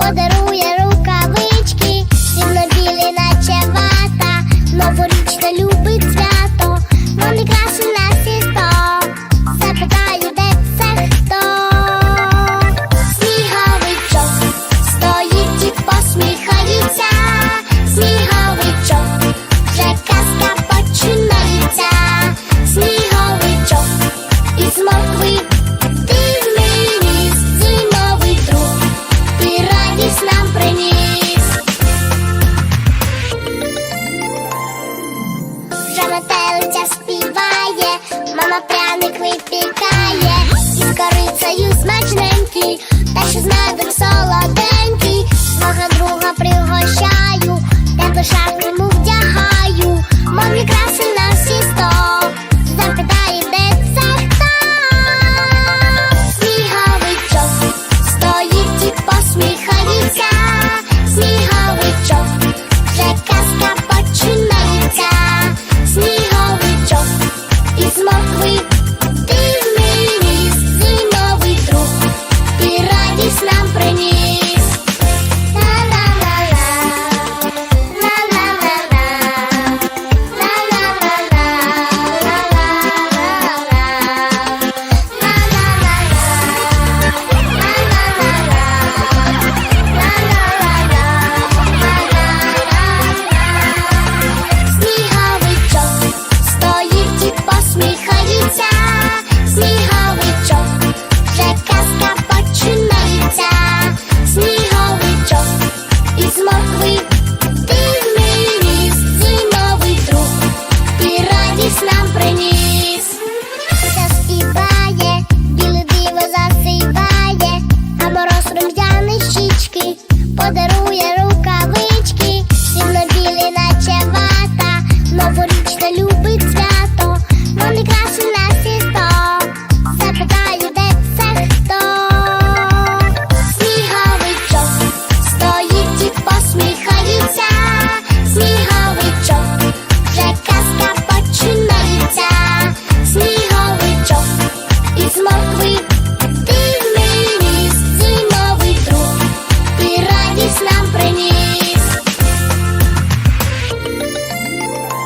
Poder Качка метелиця співає, мама пряник випікає. І скори. we